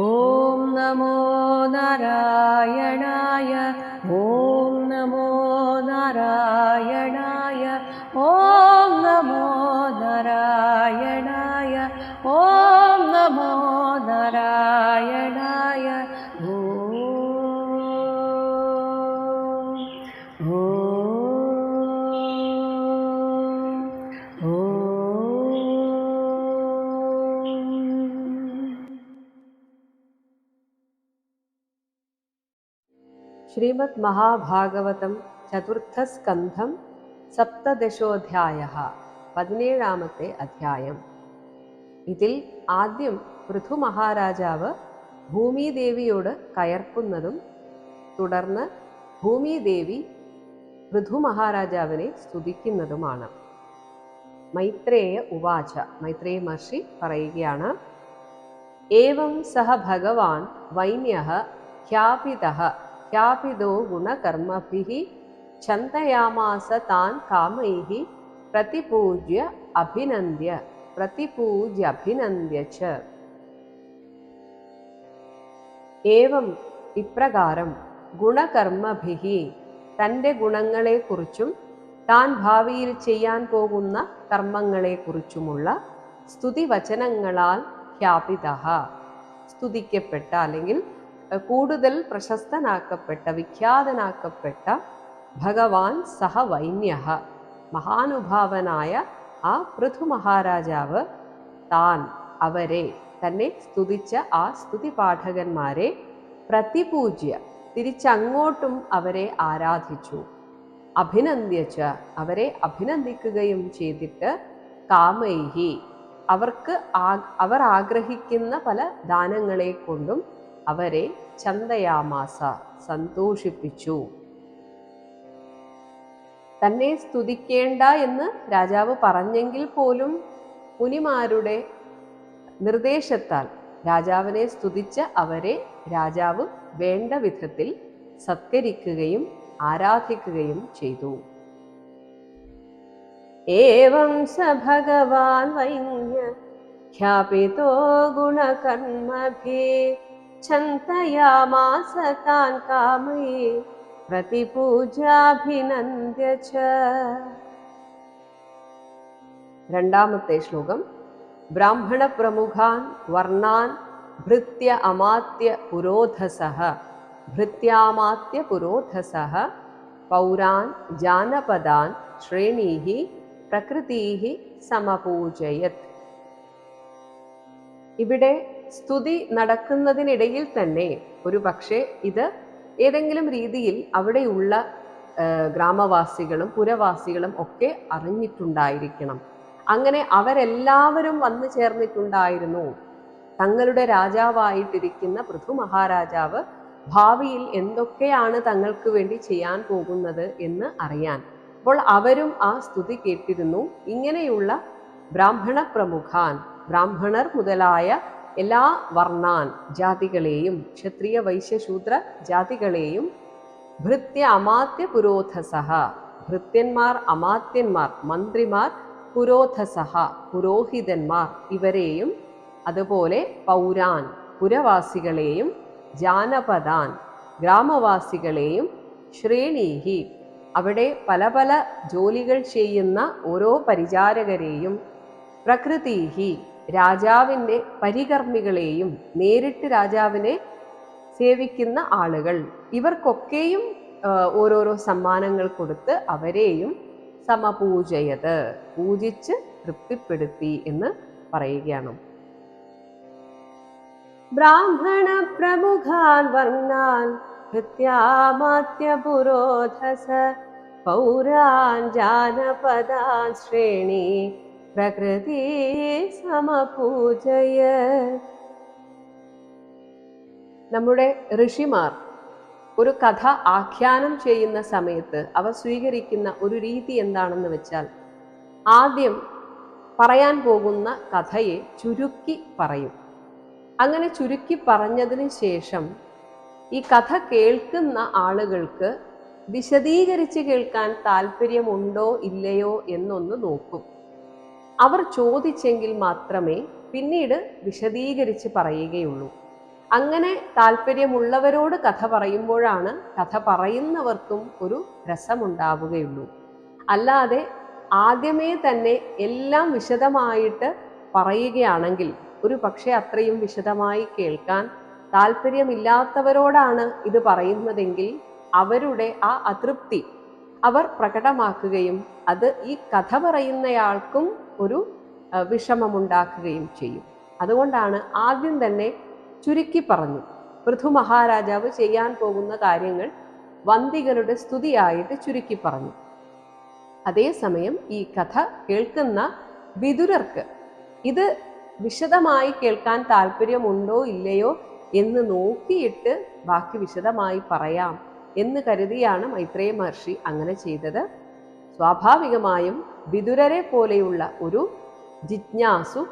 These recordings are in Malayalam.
ॐ नमो नारायणाय ശ്രീമദ് മഹാഭാഗവതം ചതുർത്ഥസ്കന്ധം സപ്തദശോധ്യായ പതിനേഴാമത്തെ അധ്യായം. ഇതിൽ ആദ്യം പൃഥു മഹാരാജാവ് ഭൂമിദേവിയോട് കയർക്കുന്നതും തുടർന്ന് ഭൂമിദേവി പൃഥു മഹാരാജാവിനെ സ്തുതിക്കുന്നതുമാണ്. മൈത്രേയ ഉവാച മൈത്രേയ മഹർഷി പറയുകയാണ് ഏവം സഹ ഭഗവാൻ വൈന്യ ഖ്യാപിത ഗുണകർമ്മഭിः ചന്തയാമാസ താൻ കാമൈः പ്രതിപൂജ്യ അഭിനന്ദ്യ പ്രതിപൂജ്യ അഭിനന്ദ്യ ച. ഏവം ഇപ്രകാരം ഗുണകർമ്മഭിः തന്റെ ഗുണങ്ങളെക്കുറിച്ചും താൻ ഭാവിയിൽ ചെയ്യാൻ പോകുന്ന കർമ്മങ്ങളെക്കുറിച്ചുമുള്ള സ്തുതിവചനങ്ങളാൽ ഖ്യാപിത. സ്തുതിക്കപ്പെട്ട അല്ലെങ്കിൽ കൂടുതൽ പ്രശസ്തനാക്കപ്പെട്ട വിഖ്യാതനാക്കപ്പെട്ട ഭഗവാൻ സഹ വൈന്യ മഹാനുഭാവനായ ആ പൃഥു മഹാരാജാവ് താൻ അവരെ തന്നെ സ്തുതിച്ച ആ സ്തുതി പാഠകന്മാരെ പ്രതിപൂജ്യ തിരിച്ചങ്ങോട്ടും അവരെ ആരാധിച്ചു. അഭിനന്ദിച്ച് അവരെ അഭിനന്ദിക്കുകയും ചെയ്തിട്ട് കാമൈഹി. അവർക്ക് ആ അവർ ആഗ്രഹിക്കുന്ന പല ദാനങ്ങളെ കൊണ്ടും അവരെ ചന്തയാമാസ സന്തോഷിപ്പിച്ചു. തന്നെ സ്തുതിക്കേണ്ട എന്ന് രാജാവ് പറഞ്ഞെങ്കിൽ പോലും മുനിമാരുടെ നിർദ്ദേശത്താൽ രാജാവിനെ സ്തുതിച്ച അവരെ രാജാവ് വേണ്ട വിധത്തിൽ സത്കരിക്കുകയും ആരാധിക്കുകയും ചെയ്തു. ഏവം സ ഭഗവാൻ വൈന്യ ഖ്യാപിതോ ഗുണകർമ്മഭി ഛന്തയാമാസ താൻ കാമയേ പ്രതിപൂജാഭിനന്ദ്യ ച രണ്ടാമത്തെ ശ്ലോകം ബ്രാഹ്മണ പ്രമുഖാൻ വർണാൻ ഭൃത്യ അമാത്യ പുരോധസഃ। ഭൃത്യാമാത്യ പുരോധസഃ പൗരാൻ ജാനപദാൻ ശ്രേണീः പ്രകൃതീः സമപൂജയത്। ഇവിടെ സ്തുതി നടക്കുന്നതിനിടയിൽ തന്നെ ഒരു പക്ഷേ ഇത് ഏതെങ്കിലും രീതിയിൽ അവിടെയുള്ള ഗ്രാമവാസികളും പുരവാസികളും ഒക്കെ അറിഞ്ഞിട്ടുണ്ടായിരിക്കണം. അങ്ങനെ അവരെല്ലാവരും വന്നു ചേർന്നിട്ടുണ്ടായിരുന്നു. തങ്ങളുടെ രാജാവായിട്ടിരിക്കുന്ന പൃഥു മഹാരാജാവ് ഭാവിയിൽ എന്തൊക്കെയാണ് തങ്ങൾക്ക് വേണ്ടി ചെയ്യാൻ പോകുന്നത് എന്ന് അറിയാൻ. അപ്പോൾ അവരും ആ സ്തുതി കേട്ടിരുന്നു. ഇങ്ങനെയുള്ള ബ്രാഹ്മണ പ്രമുഖാൻ ബ്രാഹ്മണർ മുതലായ എല്ലാ വർണാൻ ജാതികളെയും ക്ഷത്രിയ വൈശ്യശൂദ്ര ജാതികളെയും ഭൃത്യ അമാത്യ പുരോധസഹ. ഭൃത്യന്മാർ അമാത്യന്മാർ മന്ത്രിമാർ പുരോധസഹ പുരോഹിതന്മാർ ഇവരെയും അതുപോലെ പൗരാൻ പുരവാസികളെയും ജാനപദാൻ ഗ്രാമവാസികളെയും ശ്രേണീഹി. അവിടെ പല പല ജോലികൾ ചെയ്യുന്ന ഓരോ പരിചാരകരെയും പ്രകൃതിഹി. രാജാവിന്റെ പരികർമ്മികളെയും നേരിട്ട് രാജാവിനെ സേവിക്കുന്ന ആളുകൾ. ഇവർക്കൊക്കെയും ഓരോരോ സമ്മാനങ്ങൾ കൊടുത്ത് അവരെയും സമപൂജയത് പൂജിച്ച് തൃപ്തിപ്പെടുത്തി എന്ന് പറയുകയാണ്. ബ്രാഹ്മണ പ്രമുഖാൻ വർണാൻ കൃത്യാമാത്യ പുരോധസ പൗരാൻ ജാനപദാൻ ശ്രേണി പ്രകൃതി സമപൂജയ. നമ്മുടെ ഋഷിമാർ ഒരു കഥ ആഖ്യാനം ചെയ്യുന്ന സമയത്ത് അവർ സ്വീകരിക്കുന്ന ഒരു രീതി എന്താണെന്ന് വെച്ചാൽ ആദ്യം പറയാൻ പോകുന്ന കഥയെ ചുരുക്കി പറയും. അങ്ങനെ ചുരുക്കി പറഞ്ഞതിന് ശേഷം ഈ കഥ കേൾക്കുന്ന ആളുകൾക്ക് വിശദീകരിച്ച് കേൾക്കാൻ താല്പര്യമുണ്ടോ ഇല്ലയോ എന്നൊന്ന് നോക്കും. അവർ ചോദിച്ചെങ്കിൽ മാത്രമേ പിന്നീട് വിശദീകരിച്ച് പറയുകയുള്ളൂ. അങ്ങനെ താല്പര്യമുള്ളവരോട് കഥ പറയുമ്പോഴാണ് കഥ പറയുന്നവർക്കും ഒരു രസമുണ്ടാവുകയുള്ളൂ. അല്ലാതെ ആദ്യമേ തന്നെ എല്ലാം വിശദമായിട്ട് പറയുകയാണെങ്കിൽ ഒരു പക്ഷേ അത്രയും വിശദമായി കേൾക്കാൻ താല്പര്യമില്ലാത്തവരോടാണ് ഇത് പറയുന്നതെങ്കിൽ അവരുടെ ആ അതൃപ്തി അവർ പ്രകടമാക്കുകയും അത് ഈ കഥ പറയുന്നയാൾക്കും ഒരു വിഷമമുണ്ടാക്കുകയും ചെയ്യും. അതുകൊണ്ടാണ് ആദ്യം തന്നെ ചുരുക്കി പറഞ്ഞു പൃഥു മഹാരാജാവ് ചെയ്യാൻ പോകുന്ന കാര്യങ്ങൾ വന്തികളുടെ സ്തുതിയായിട്ട് ചുരുക്കി പറഞ്ഞു. അതേസമയം ഈ കഥ കേൾക്കുന്ന വിതുരർക്ക് ഇത് വിശദമായി കേൾക്കാൻ താല്പര്യമുണ്ടോ ഇല്ലയോ എന്ന് നോക്കിയിട്ട് ബാക്കി വിശദമായി പറയാം എന്ന് കരുതിയാണ് മൈത്രേയ മഹർഷി അങ്ങനെ ചെയ്തത്. സ്വാഭാവികമായും വിതുരരെ പോലെയുള്ള ഒരു ജിജ്ഞാസു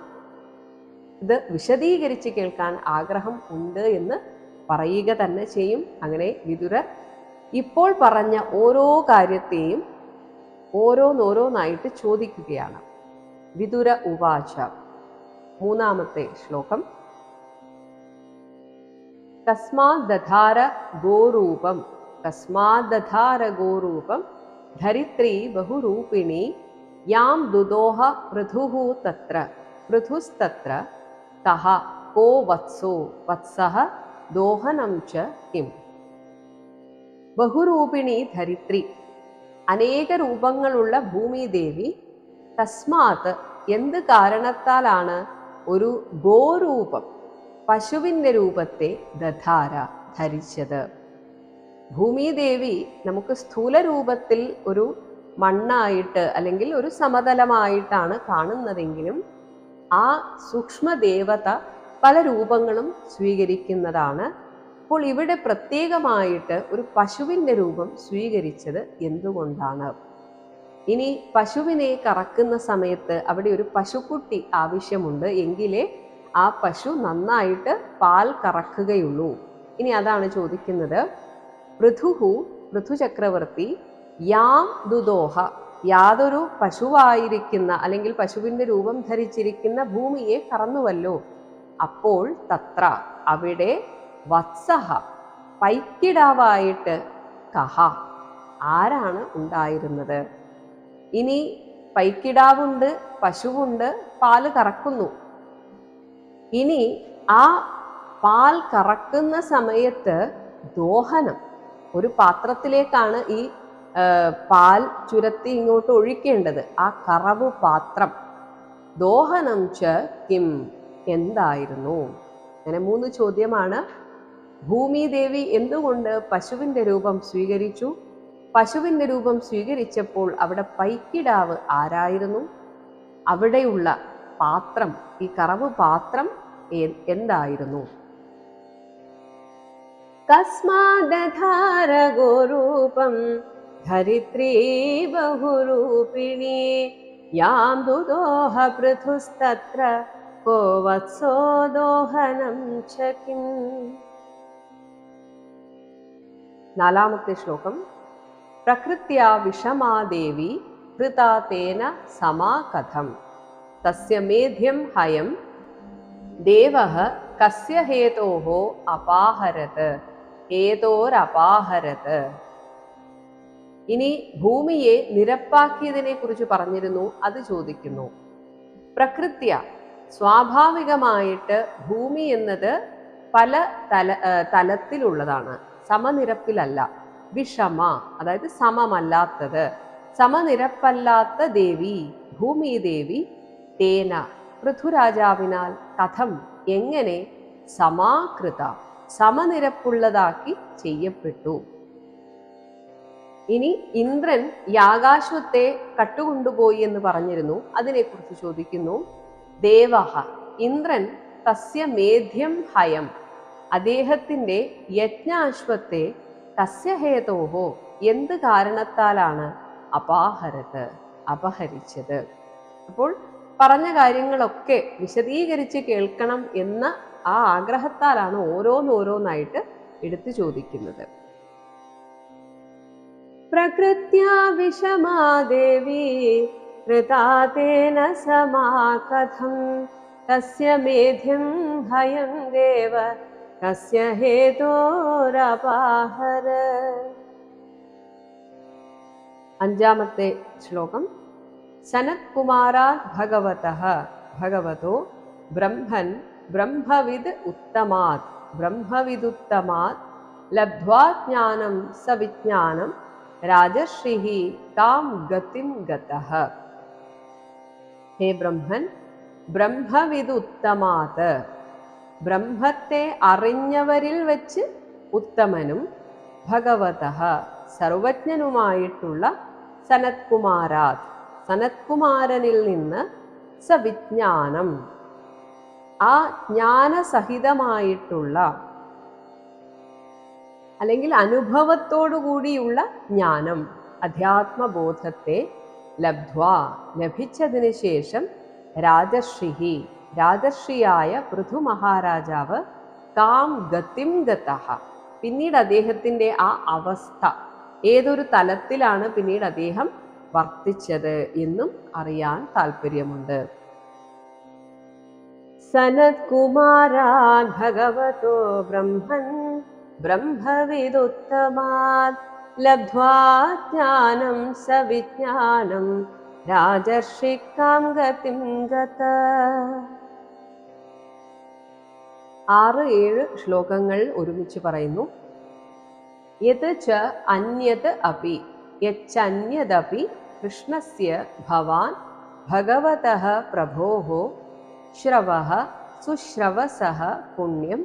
ഇത് വിശദീകരിച്ച് കേൾക്കാൻ ആഗ്രഹം ഉണ്ട് എന്ന് പറയുക തന്നെ ചെയ്യും. അങ്ങനെ വിതുരർ ഇപ്പോൾ പറഞ്ഞ ഓരോ കാര്യത്തെയും ഓരോന്നോരോന്നായിട്ട് ചോദിക്കുകയാണ്. വിതുര ഉവാച. മൂന്നാമത്തെ ശ്ലോകം. കസ്മാദധാര ഗോരൂപം. കസ്മാദധാര ഗോരൂപം ധരിത്രി ബഹുരൂപിണി യാം ദുദോഹ പൃഥുഃ തത്ര പൃഥുസ്തത്ര തഹ കോ വത്സോ വത്സഃ ദോഹനം ച കിം. ബഹുരൂപിണി ധരിത്രി അനേക രൂപങ്ങളുള്ള ഭൂമിദേവി തസ്മാത് എന്ത് കാരണത്താലാണ് ഒരു ഗോരൂപം പശുവിന്റെ രൂപത്തെ ദധാര ധരിച്ചത്? ഭൂമിദേവി നമുക്ക് സ്ഥൂല രൂപത്തിൽ ഒരു മണ്ണായിട്ട് അല്ലെങ്കിൽ ഒരു സമതലമായിട്ടാണ് കാണുന്നതെങ്കിലും ആ സൂക്ഷ്മദേവത പല രൂപങ്ങളും സ്വീകരിക്കുന്നതാണ്. അപ്പോൾ ഇവിടെ പ്രത്യേകമായിട്ട് ഒരു പശുവിന്റെ രൂപം സ്വീകരിച്ചത് എന്തുകൊണ്ടാണ്? ഇനി പശുവിനെ കറക്കുന്ന സമയത്ത് അവിടെ ഒരു പശുക്കുട്ടി ആവശ്യമുണ്ട് എങ്കിലേ ആ പശു നന്നായിട്ട് പാൽ കറക്കുകയുള്ളൂ. ഇനി അതാണ് ചോദിക്കുന്നത്. പൃഥുഹു പൃഥു ചക്രവർത്തി യാം ദുദോഹ. യാതൊരു പശുവായിരിക്കുന്ന അല്ലെങ്കിൽ പശുവിന്റെ രൂപം ധരിച്ചിരിക്കുന്ന ഭൂമിയെ കറന്നുവല്ലോ. അപ്പോൾ തത്ര അവിടെ വത്സഹ പൈക്കിടാവായിട്ട് കഹ. ആരാണ് ഉണ്ടായിരുന്നത്? ഇനി പൈക്കിടാവുണ്ട് പശുവുണ്ട് പാൽ കറക്കുന്നു. ഇനി ആ പാൽ കറക്കുന്ന സമയത്ത് ദോഹനം ഒരു പാത്രത്തിലേക്കാണ് ഈ പാൽ ചുരത്തി ഇങ്ങോട്ട് ഒഴിക്കേണ്ടത് ആ കറവ് പാത്രം. ദോഹനം ച കിം എന്തായിരുന്നു? അങ്ങനെ മൂന്ന് ചോദ്യമാണ്. ഭൂമിദേവി എന്തുകൊണ്ട് പശുവിന്റെ രൂപം സ്വീകരിച്ചു? പശുവിന്റെ രൂപം സ്വീകരിച്ചപ്പോൾ അവിടെ പൈക്കിടാവ് ആരായിരുന്നു? അവിടെയുള്ള പാത്രം ഈ കറവ് പാത്രം എന്തായിരുന്നു? കസ്മാദധാര धरित्री बहुरूपिणी यां दुदोह पृथुस्तत्र को वत्सो दोहनं च धरिसो नालामुक्तिश्लोकं प्रकृत्या विषमा देवी कृता तेन समा कथं तस्य मेध्यं हयं देवः कस्य हेतोः अपाहरत्? हेतोरपाहरत्। ഇനി ഭൂമിയെ നിരപ്പാക്കിയതിനെ കുറിച്ച് പറഞ്ഞിരുന്നു അത് ചോദിക്കുന്നു. പ്രകൃത്യ സ്വാഭാവികമായിട്ട് ഭൂമി എന്നത് പല തല തലത്തിലുള്ളതാണ്. സമനിരപ്പിലല്ല. വിഷമ അതായത് സമമല്ലാത്തത്. സമനിരപ്പല്ലാത്ത ദേവി ഭൂമി ദേവി തേന പൃഥുരാജാവിനാൽ കഥം എങ്ങനെ സമാകൃത സമനിരപ്പുള്ളതാക്കി ചെയ്യപ്പെട്ടു. ഇനി ഇന്ദ്രൻ യാകാശ്വത്തെ കട്ടുകൊണ്ടുപോയി എന്ന് പറഞ്ഞിരുന്നു. അതിനെക്കുറിച്ച് ചോദിക്കുന്നു. ദേവഹ ഇന്ദ്രൻ തസ്യ മേധ്യം ഹയം. അദ്ദേഹത്തിന്റെ യജ്ഞാശ്വത്തെ തസ്യഹേതോഹോ എന്ത് കാരണത്താലാണ് അപാഹരത് അപഹരിച്ചത്? അപ്പോൾ പറഞ്ഞ കാര്യങ്ങളൊക്കെ വിശദീകരിച്ച് കേൾക്കണം എന്ന ആ ആഗ്രഹത്താലാണ് ഓരോന്നോരോന്നായിട്ട് എടുത്തു ചോദിക്കുന്നത്. प्रकृत्या विषमा देवी कृता तेन समा कथं तस्य मेधिं हयं देव तस्य हेतोरपाहर। अञ्जामते श्लोकं सनत्कुमाराद् भगवतः भगवतो ब्रह्मन् ब्रह्मविद् उत्तमात् ब्रह्मविदुत्तमात् लब्ध्वा ज्ञानं सविज्ञानं രാജർഷിഹി താം ഗതിം ഗതഃ. ഹേ ബ്രഹ്മൻ ബ്രഹ്മവിദുത്തമാത്. ബ്രഹ്മത്തെ അറിഞ്ഞവരിൽ വെച്ച് ഉത്തമനും ഭഗവത സർവജ്ഞനുമായിട്ടുള്ള സനത്കുമാരാത്. സനത്കുമാരനിൽ നിന്ന് സവിജ്ഞാനം. ആ ജ്ഞാനസഹിതമായിട്ടുള്ള അല്ലെങ്കിൽ അനുഭവത്തോടു കൂടിയുള്ള ജ്ഞാനം അധ്യാത്മബോധത്തെ ലബ്ധ്വ ലഭിച്ചതിന് ശേഷം രാജർഷിഹി രാജർഷിയായ പൃഥു മഹാരാജാവ് താം ഗതിം ഗതഃ. പിന്നീട് അദ്ദേഹത്തിന്റെ ആ അവസ്ഥ ഏതൊരു തലത്തിലാണ് പിന്നീട് അദ്ദേഹം വർത്തിച്ചത് എന്നും അറിയാൻ താല്പര്യമുണ്ട് സനത്കുമാരാൻ ഭഗവതോ ബ്രഹ്മൻ ബ്രഹ്മവിദുത്തമാത് ലബ്ധ്വാ ജ്ഞാനം സവിജ്ഞാനം രാജർഷിക്കാം ഗതിം ഗത. ആറ് ഏഴ് ശ്ലോകങ്ങൾ ഒരുമിച്ച് പറയുന്നു. യത് ച അന്യത് അപി യച്ചന്യദപി കൃഷ്ണസ്യ ഭവാൻ ഭഗവതഃ പ്രഭോഃ ശ്രവ സുശ്രവസഃ പുണ്യം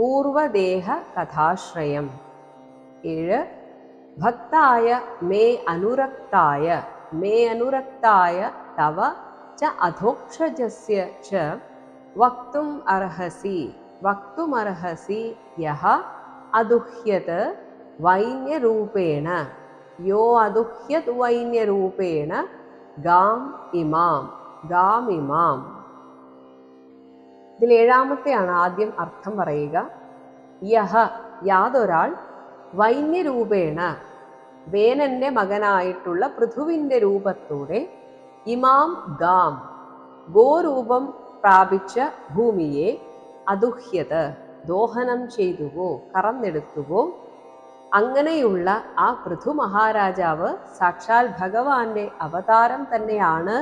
പൂർവദേഹ കഥാശ്രയം. ഏഴ് ഭക്തായ മേ അനുരക്തായ മേ അനുരക്തായ തവ ച അധോക്ഷജസ്യ ച വക്തും അർഹസി വക്തുമർഹസി യഹ അദുഹ്യത് വൈന്യരൂപേണ യോ അദുഹ്യത് വൈന്യരൂപേണ ഗാം ഇമാം ഗാം ഇമാം. ഇതിൽ ഏഴാമത്തെയാണ് ആദ്യം അർത്ഥം പറയുക. യഹ യാതൊരാൾ. വൈന്യരൂപേണ വേനന്റെ മകനായിട്ടുള്ള പൃഥുവിന്റെ രൂപത്തോടെ ഇമാം ഗാം ഗോരൂപം പ്രാപിച്ച ഭൂമിയെ അതുഹ്യത് ദോഹനം ചെയ്തുവോ കറന്നെടുത്തുവോ അങ്ങനെയുള്ള ആ പൃഥു മഹാരാജാവ് സാക്ഷാൽ ഭഗവാന്റെ അവതാരം തന്നെയാണ്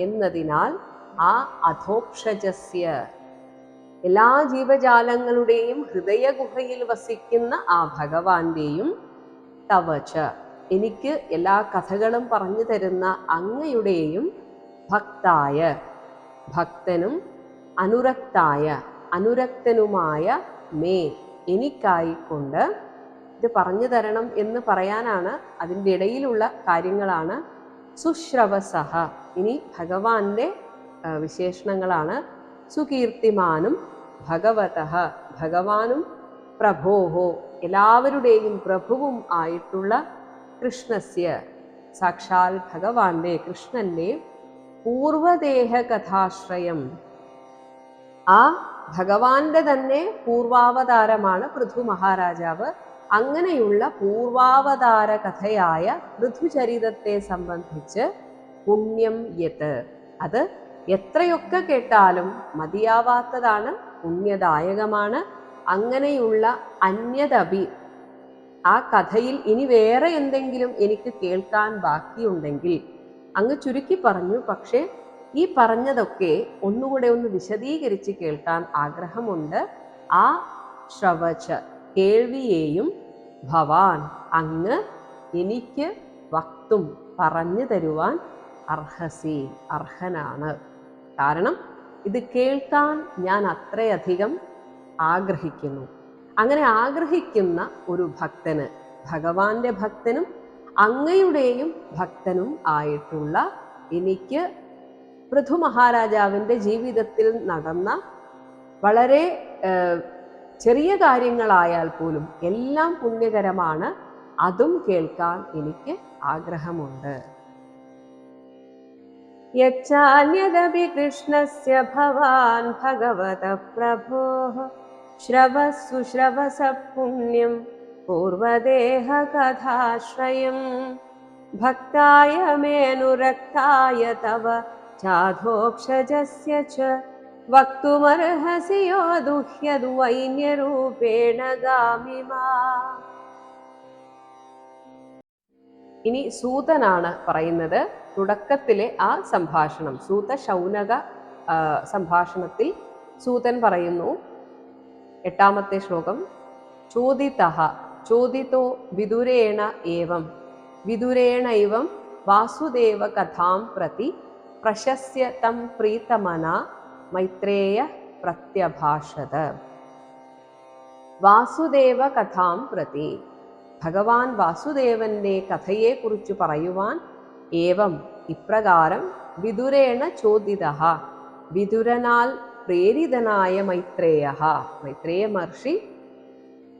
എന്നതിനാൽ ആ അധോക്ഷജസ്യ എല്ലാ ജീവജാലങ്ങളുടെയും ഹൃദയഗുഹയിൽ വസിക്കുന്ന ആ ഭഗവാന്റെയും തവച എനിക്ക് എല്ലാ കഥകളും പറഞ്ഞു തരുന്ന അങ്ങയുടെയും ഭക്തായ ഭക്തനും അനുരക്തായ അനുരക്തനുമായ മേ എനിക്കായിക്കൊണ്ട് ഇത് പറഞ്ഞു തരണം എന്ന് പറയാനാണ് അതിന്റെ ഇടയിലുള്ള കാര്യങ്ങളാണ്. സുശ്രവസഹ. ഇനി ഭഗവാന്റെ വിശേഷണങ്ങളാണ്. സുകീർത്തിമാനും ഭഗവത ഭഗവാനും പ്രഭോഹോ എല്ലാവരുടെയും പ്രഭുവും ആയിട്ടുള്ള കൃഷ്ണസ്യ. സാക്ഷാൽ ഭഗവാന്റെ കൃഷ്ണന്റെ പൂർവദേഹ കഥാശ്രയം ആ ഭഗവാന്റെ തന്നെ പൂർവാവതാരമാണ് പൃഥു മഹാരാജാവ്. അങ്ങനെയുള്ള പൂർവാവതാര കഥയായ പൃഥുചരിതത്തെ സംബന്ധിച്ച് പുണ്യം യത്. അത് എത്രയൊക്കെ കേട്ടാലും മതിയാവാത്തതാണ് പുണ്യദായകമാണ്. അങ്ങനെയുള്ള അന്യതപി ആ കഥയിൽ ഇനി വേറെ എന്തെങ്കിലും എനിക്ക് കേൾക്കാൻ ബാക്കിയുണ്ടെങ്കിൽ അങ്ങ് ചുരുക്കി പറഞ്ഞു. പക്ഷേ ഈ പറഞ്ഞതൊക്കെ ഒന്നുകൂടെ ഒന്ന് വിശദീകരിച്ച് കേൾക്കാൻ ആഗ്രഹമുണ്ട്. ആ ശ്രവച കേൾവിയെയും ഭവാൻ അങ്ങ് എനിക്ക് വക്തും പറഞ്ഞു തരുവാൻ അർഹസി അർഹനാണ്. കാരണം ഇത് കേൾക്കാൻ ഞാൻ അത്രയധികം ആഗ്രഹിക്കുന്നു. അങ്ങനെ ആഗ്രഹിക്കുന്ന ഒരു ഭക്തന് ഭഗവാന്റെ ഭക്തനും അങ്ങയുടെയും ഭക്തനും ആയിട്ടുള്ള എനിക്ക് പൃഥു മഹാരാജാവിന്റെ ജീവിതത്തിൽ നടന്ന വളരെ ചെറിയ കാര്യങ്ങളായാൽ പോലും എല്ലാം പുണ്യകരമാണ്. അതും കേൾക്കാൻ എനിക്ക് ആഗ്രഹമുണ്ട്. യച്ചാന്യദപി കൃഷ്ണസ്യ ഭവാൻ ഭഗവത പ്രഭോः ശ്രവസ്സു ശ്രവസ പുണ്യം പൂർവദേഹ കഥാശ്രയം ഭക്തായ മേനുരക്തായ തവ ചാധോക്ഷജസ്യ ച വക്തുമർഹസി യോ ദുഹ്യതു വൈന്യരൂപേണ ഗാമിമാ ഇനി സൂതനാണ് പറയുന്നത് തുടക്കത്തിലെ ആ സംഭാഷണം സൂത ശൗനക സംഭാഷണത്തിൽ സൂതൻ പറയുന്നു എട്ടാമത്തെ ശ്ലോകം ചോദിത ചോദിതോ വിദുരേണ ഏവം വിദുരേണ ഇവം വാസുദേവ കഥാം പ്രതി പ്രശസ്യ തം പ്രീതമന മൈത്രേയ പ്രത്യഭാഷത. വാസുദേവ കഥാം പ്രതി ഭഗവാൻ വാസുദേവന്റെ കഥയെക്കുറിച്ച് പറയുവാൻ ഏവം ഇപ്രകാരം വിദുരേണ ചോദിത. വിദുരനാൽ പ്രേരിതനായ മൈത്രേയ. മൈത്രേയ മഹർഷി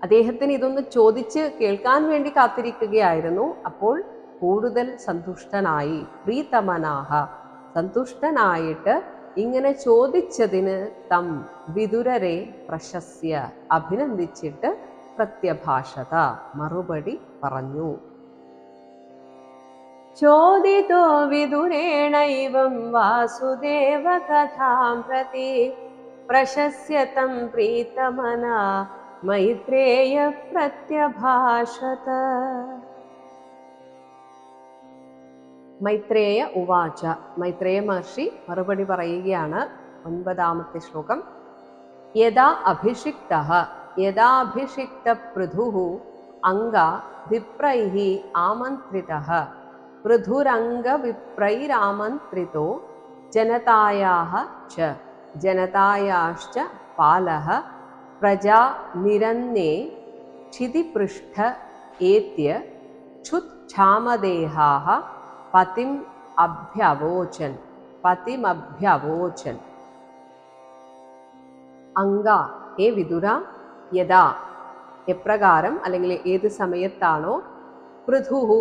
അദ്ദേഹത്തിന് ഇതൊന്ന് ചോദിച്ച് കേൾക്കാൻ വേണ്ടി കാത്തിരിക്കുകയായിരുന്നു. അപ്പോൾ കൂടുതൽ സന്തുഷ്ടനായി പ്രീതമനാഹ. സന്തുഷ്ടനായിട്ട് ഇങ്ങനെ ചോദിച്ചതിന് തം വിതുരരെ പ്രശസ്യ അഭിനന്ദിച്ചിട്ട് പ്രത്യഭാഷത മറുപടി പറഞ്ഞു. ചോദിതോ विदुरेणैवं वासुदेवकथां प्रति പ്രശസ്യ प्रीतमना പ്രത്യഭാഷത. മൈത്രേയ ഉവാച. മൈത്രേയ മഹർഷി മറുപടി പറയുകയാണ് ഒൻപതാമത്തെ ശ്ലോകം. യഥാ അഭിഷിക്ത. യഥാഭിഷിക്ത പൃഥു അംഗ വിപ്രൈ ആമന്ത്രിതः. പൃഥുരംഗവിപ്രൈരാമന്ത്രിതോ ജനതായാः च ജനതായാശ്ച പാലः പ്രജാ നിരന്നേ ക്ഷിതിപൃഷ്ഠ ഏത്യ ക്ഷുച്ഛാമദേഹാः പതിം അഭ്യവോചൻ പതിമഭ്യവോചൻ അങ്ക ഏ വിതുര യഥാ എപ്രകാരം അല്ലെങ്കിൽ ഏത് സമയത്താണോ പൃഥുഹു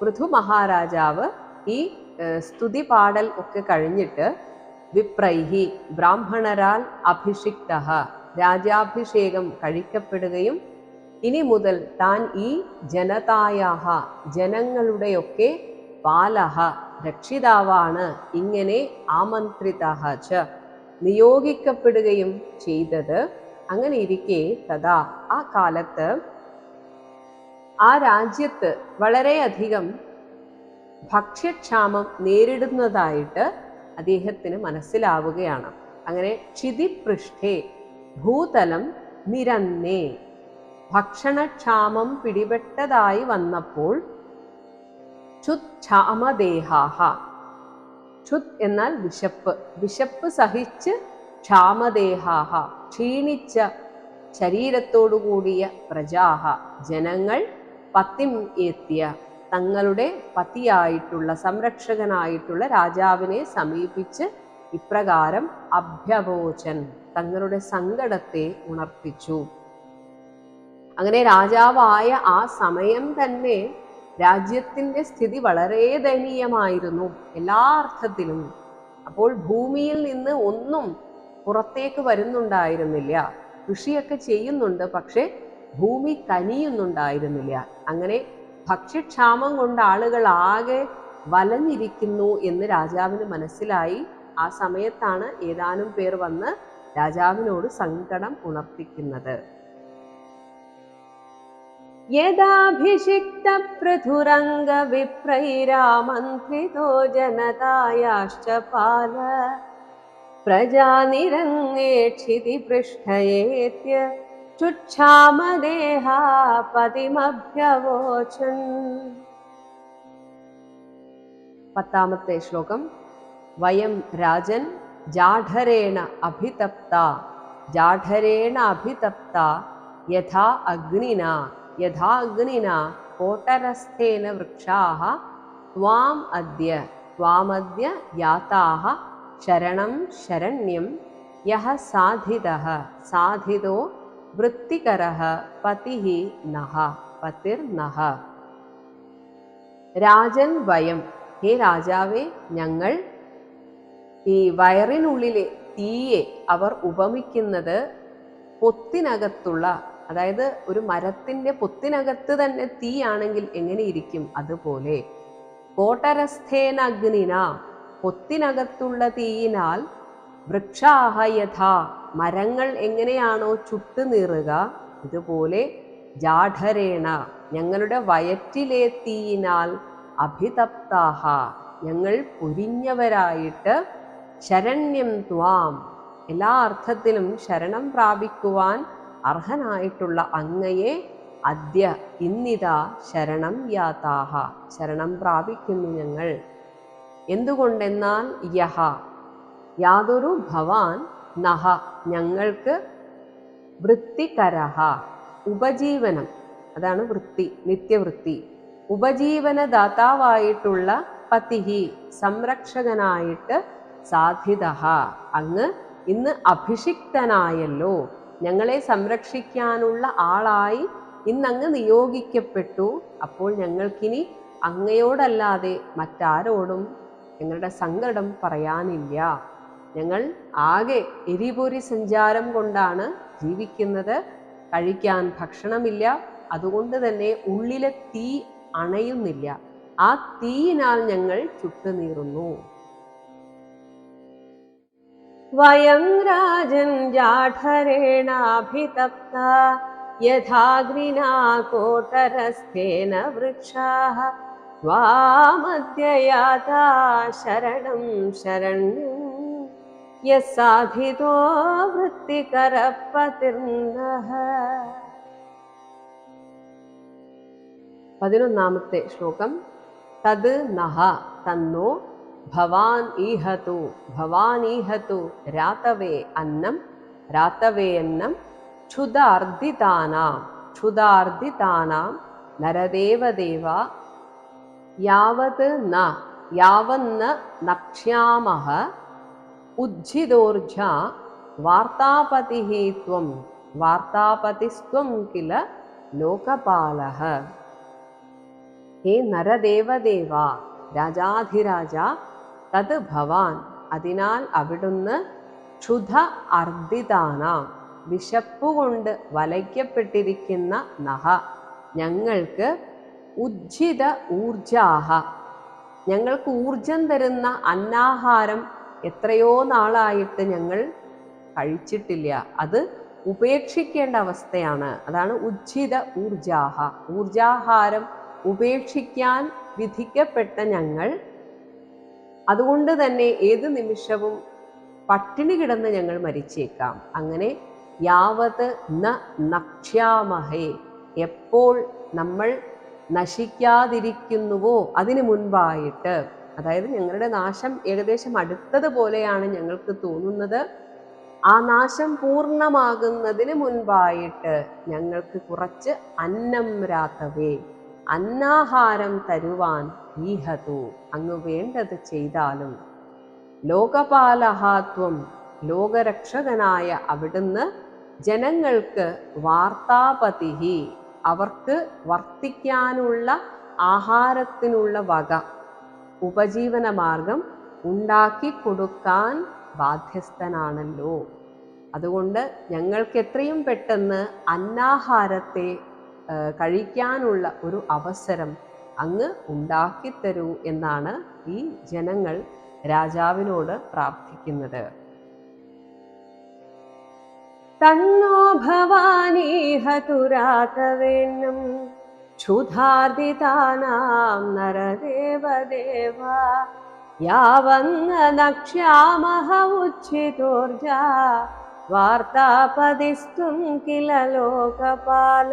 പൃഥു മഹാരാജാവ് ഈ സ്തുതി പാടൽ ഒക്കെ കഴിഞ്ഞിട്ട് വിപ്രൈഹി ബ്രാഹ്മണരാൽ അഭിഷിക്ത രാജാഭിഷേകം കഴിക്കപ്പെടുകയും ഇനി മുതൽ താൻ ഈ ജനതായാഹ ജനങ്ങളുടെയൊക്കെ പാലഹ രക്ഷിതാവാണ് ഇങ്ങനെ ആമന്ത്രിത ച നിയോഗിക്കപ്പെടുകയും ചെയ്തത്. അങ്ങനെ ഇരിക്കെ തഥാ ആ കാലത്ത് ആ രാജ്യത്ത് വളരെയധികം ഭക്ഷ്യക്ഷാമം നേരിടുന്നതായിട്ട് അദ്ദേഹത്തിന് മനസ്സിലാവുകയാണ്. അങ്ങനെ ക്ഷിതിപൃഷ്ഠേ ഭൂതലം നിരന്നേ. ഭക്ഷണക്ഷാമം പിടിപെട്ടതായി വന്നപ്പോൾ ക്ഷുക്ഷാമദേഹാഹ ക്ഷുത് എന്നാൽ വിശപ്പ്. വിശപ്പ് സഹിച്ച് ക്ഷാമദേഹാഹ. ക്ഷീണിച്ച ശരീരത്തോടുകൂടിയ പ്രജാഹ. ജനങ്ങൾ പത്തിം എത്തിയ തങ്ങളുടെ പതിയായിട്ടുള്ള സംരക്ഷകനായിട്ടുള്ള രാജാവിനെ സമീപിച്ച് ഇപ്രകാരം അഭ്യവോചൻ തങ്ങളുടെ സങ്കടത്തെ ഉണർത്തിച്ചു. അങ്ങനെ രാജാവായ ആ സമയം തന്നെ രാജ്യത്തിന്റെ സ്ഥിതി വളരെ ദയനീയമായിരുന്നു എല്ലാ അർത്ഥത്തിലും. അപ്പോൾ ഭൂമിയിൽ നിന്ന് ഒന്നും പുറത്തേക്ക് വരുന്നുണ്ടായിരുന്നില്ല. കൃഷിയൊക്കെ ചെയ്യുന്നുണ്ട് പക്ഷെ ഭൂമി കനിയുന്നുണ്ടായിരുന്നില്ല. അങ്ങനെ ഭക്ഷ്യക്ഷാമം കൊണ്ട് ആളുകൾ ആകെ വലഞ്ഞിരിക്കുന്നു എന്ന് രാജാവിന് മനസ്സിലായി. ആ സമയത്താണ് ഏതാനും പേർ വന്ന് രാജാവിനോട് സങ്കടം ഉണർത്തിക്കുന്നത്. യഥാഭിഷിക്ത പൃഥുരംഗ വിപ്രൈരാമന്ത്രിതോ ജനതായാശ്ച പാല. പ്രജാനിരങ്ങേക്ഷിതി പൃഷ്ഠയേത്യ ചുച്ഛാമദേഹാ പതിമഭ്യവോചൻ പത്താമത്തെ ശ്ലോകം വയം രാജൻ ജാഠരേണ അഭിതപ്ത ജാഠരേണ അഭിതപ്ത യഥാ അഗ്നിന യഥാ അഗ്നിന കോട്ടരസ്ഥേന വൃക്ഷാः ത്വാം അദ്യ ത്വാമദ്യ യാതാः ശരണം ശരണ്യം യഹ സാധിതഃ സാധിതോ വൃത്തികരഃ പതി നഹ പതിർ നഹ. രാജൻ വയം. ഹേ രാജാവേ ഞങ്ങൾ ഈ വയറിനുള്ളിലെ തീയെ അവർ ഉപമിക്കുന്നത് പൊത്തിനകത്തുള്ള അതായത് ഒരു മരത്തിന്റെ പൊത്തിനകത്ത് തന്നെ തീയാണെങ്കിൽ എങ്ങനെയിരിക്കും അതുപോലെ. കോട്ടരസ്ഥേനഗ്നിന പൊത്തിനകത്തുള്ള തീയിനാൽ വൃക്ഷാഹ യഥാ. മരങ്ങൾ എങ്ങനെയാണോ ചുട്ടുനീറുക ഇതുപോലെ ജാഠരേണ ഞങ്ങളുടെ വയറ്റിലെ തീയിനാൽ അഭിതപ്താഹ ഞങ്ങൾ പൊരിഞ്ഞവരായിട്ട് ശരണ്യം ത്വാം. എല്ലാ അർത്ഥത്തിലും ശരണം പ്രാപിക്കുവാൻ അർഹനായിട്ടുള്ള അങ്ങയെ അദ്യ ഇന്നിതാ ശരണം യാതാഹ ശരണം പ്രാപിക്കുന്നു ഞങ്ങൾ. എന്തുകൊണ്ടെന്നാൽ യഹ യാതൊരു ഭവാൻ നഹ ഞങ്ങൾക്ക് വൃത്തികരഹ ഉപജീവനം. അതാണ് വൃത്തി നിത്യവൃത്തി. ഉപജീവനദാതാവായിട്ടുള്ള പതിഹി സംരക്ഷകനായിട്ട് സാധിത അങ്ങ് ഇന്ന് അഭിഷിക്തനായല്ലോ. ഞങ്ങളെ സംരക്ഷിക്കാനുള്ള ആളായി ഇന്നങ്ങ് നിയോഗിക്കപ്പെട്ടു. അപ്പോൾ ഞങ്ങൾക്കിനി അങ്ങയോടല്ലാതെ മറ്റാരോടും ഞങ്ങളുടെ സങ്കടം പറയാനില്ല. ഞങ്ങൾ ആകെ എരിപൊരി സഞ്ചാരം കൊണ്ടാണ് ജീവിക്കുന്നത് കഴിക്കാൻ ഭക്ഷണമില്ല അതുകൊണ്ട് തന്നെ ഉള്ളിലെ തീ അണയുന്നില്ല ആ തീയിനാൽ ഞങ്ങൾ ചുട്ടുനീറുന്നു വയം രാജൻ ജാഠരേണാഭിതപ്ത യഥാഗ്നിനാ കോട്ടരസ്ഥേന വൃക്ഷാः त्वामद्ययाता शरणं शरण्यं യസാധിതോ വൃത്തികരപ്പതിർന്നഹ പതിനൊന്നാമത്തെ ശ്ലോകം. തത് നഹ തന്നോ ഭവാൻ ഈഹതു ഭവാൻ ഈഹതു രാതവേ അന്നം രാതവേ അന്നം ക്ഷുതാർദിതാനാം ക്ഷുതാർദിതാനാം നരദേവദേവ യാവത് ന യാവന്ന നക്ഷ്യാമഹ ഉജ്ജിതോർജ വാർത്താപതി ത്വം വാർത്താപതിസ്ത്വം കില ലോകപാല ഹേ നരദേവദേവ രാജാധിരാജ തത് ഭവാൻ അതിനാൽ അവിടുന്ന് ക്ഷുധ അർദിതാനാം വിശപ്പുകൊണ്ട് വലയ്ക്കപ്പെട്ടിരിക്കുന്ന നഹ ഞങ്ങൾക്ക് ഉജ്ജിത ഊർജാഹ ഞങ്ങൾക്ക് ഊർജം തരുന്ന അന്നാഹാരം എത്രയോ നാളായിട്ട് ഞങ്ങൾ കഴിച്ചിട്ടില്ല. അത് ഉപേക്ഷിക്കേണ്ട അവസ്ഥയാണ്. അതാണ് ഉജ്ജിത ഊർജാഹ. ഊർജാഹാരം ഉപേക്ഷിക്കാൻ വിധിക്കപ്പെട്ട ഞങ്ങൾ. അതുകൊണ്ട് തന്നെ ഏത് നിമിഷവും പട്ടിണി കിടന്ന് ഞങ്ങൾ മരിച്ചേക്കാം. അങ്ങനെ യാവത് ന നക്ഷ്യാമഹേ. എപ്പോൾ നമ്മൾ നശിക്കാതിരിക്കുന്നുവോ അതിനു മുൻപായിട്ട് അതായത് ഞങ്ങളുടെ നാശം ഏകദേശം അടുത്തതുപോലെയാണ് ഞങ്ങൾക്ക് തോന്നുന്നത്. ആ നാശം പൂർണമാകുന്നതിന് മുൻപായിട്ട് ഞങ്ങൾക്ക് കുറച്ച് അന്നം രാത്തവേ അന്നാഹാരം തരുവാൻ ഈഹതു അങ്ങ് വേണ്ടത് ചെയ്താലും. ലോകപാലഹാത്വം ലോകരക്ഷകനായ അവിടുന്ന് ജനങ്ങൾക്ക് വാർത്താപതിഹി അവർക്ക് വർത്തിക്കാനുള്ള ആഹാരത്തിനുള്ള വക ഉപജീവന മാർഗം ഉണ്ടാക്കി കൊടുക്കാൻ ബാധ്യസ്ഥനാണല്ലോ. അതുകൊണ്ട് ഞങ്ങൾക്ക് എത്രയും പെട്ടെന്ന് അന്നാഹാരത്തെ കഴിക്കാനുള്ള ഒരു അവസരം അങ്ങ് ഉണ്ടാക്കിത്തരൂ എന്നാണ് ഈ ജനങ്ങൾ രാജാവിനോട് പ്രാർത്ഥിക്കുന്നത്. തന്നോ ഭവാനീഹതുരാതവേന്നം क्षुधार्दितानां नरदेवदेव यावनक्ष्यामहमुच्छितोर्जा वार्तापदिस्तुं किल लोकपाल।